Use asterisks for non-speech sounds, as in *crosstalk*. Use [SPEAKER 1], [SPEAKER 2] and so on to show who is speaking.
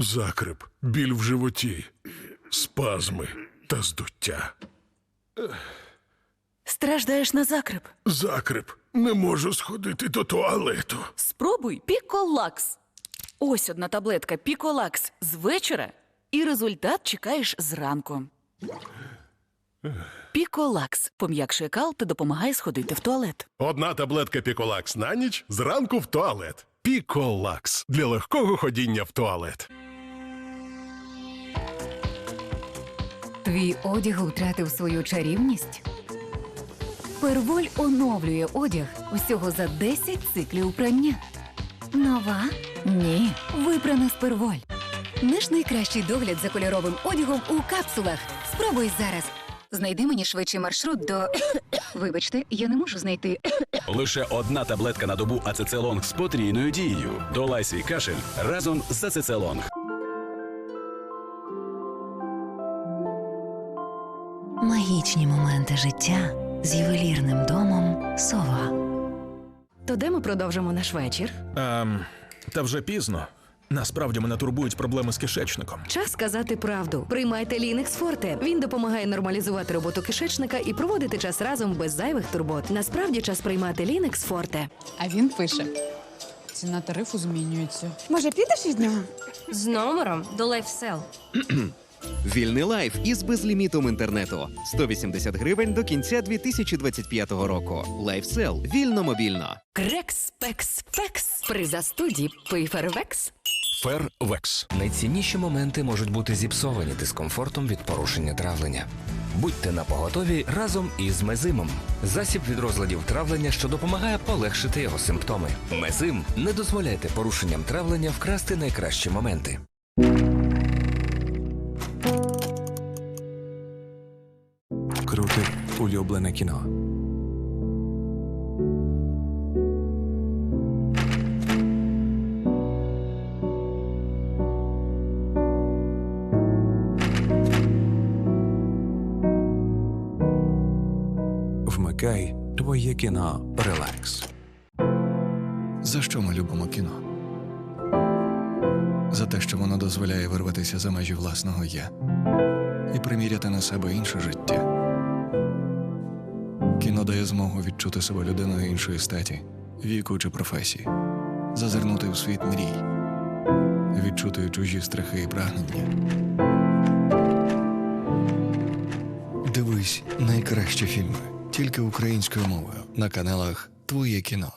[SPEAKER 1] Закрип, біль в животі, спазми та здуття.
[SPEAKER 2] Страждаєш на закрип?
[SPEAKER 1] Закрип, не можу сходити до туалету.
[SPEAKER 2] Спробуй Піколакс. Ось одна таблетка Піколакс з вечора, і результат чекаєш зранку. Піколакс пом'якшує кал та допомагає сходити в туалет.
[SPEAKER 1] Одна таблетка Піколакс на ніч зранку в туалет. Піколакс для легкого ходіння в туалет.
[SPEAKER 3] Твій одяг втратив свою чарівність? Перволь оновлює одяг усього за 10 циклів прання. Нова? Ні. Випрана з перволь. Наш найкращий догляд за кольоровим одягом у капсулах. Спробуй зараз. Знайди мені швидший маршрут до. *coughs* Вибачте, я не можу знайти. *coughs*
[SPEAKER 4] Лише одна таблетка на добу ацецелонг з потрійною дією. Долай свій кашель разом з ацецелонг.
[SPEAKER 5] Магічні моменти життя з ювелірним домом Сова.
[SPEAKER 6] То де ми продовжимо наш вечір?
[SPEAKER 7] Ем, та вже пізно. Насправді мене турбують проблеми з кишечником.
[SPEAKER 6] Час сказати правду. Приймайте Лінекс Форте. Він допомагає нормалізувати роботу кишечника і проводити час разом без зайвих турбот. Насправді час приймати Лінекс Форте.
[SPEAKER 8] А він пише: ціна тарифу змінюється.
[SPEAKER 9] Може, підеш від нього?
[SPEAKER 10] З номером до LifeSell. *clears throat*
[SPEAKER 11] Вільний лайф із безлімітом інтернету 180 гривень до кінця 2025 року. Лайфсел вільно мобільно.
[SPEAKER 6] Крекс, пекс, пекс. При застуді пейфервекс.
[SPEAKER 7] Фервекс.
[SPEAKER 12] Найцінніші моменти можуть бути зіпсовані дискомфортом від порушення травлення. Будьте на поготові разом із мезимом. Засіб від розладів травлення, що допомагає полегшити його симптоми. Мезим не дозволяйте порушенням травлення вкрасти найкращі моменти.
[SPEAKER 7] Круте улюблене кіно. Вмикай твоє кіно Релакс.
[SPEAKER 13] За що ми любимо кіно? За те, що воно дозволяє вирватися за межі власного я і приміряти на себе інше життя. Кіно дає змогу відчути себе людиною іншої статі, віку чи професії, зазирнути в світ мрій, відчути чужі страхи і прагнення. Дивись найкращі фільми тільки українською мовою на каналах Твоє кіно.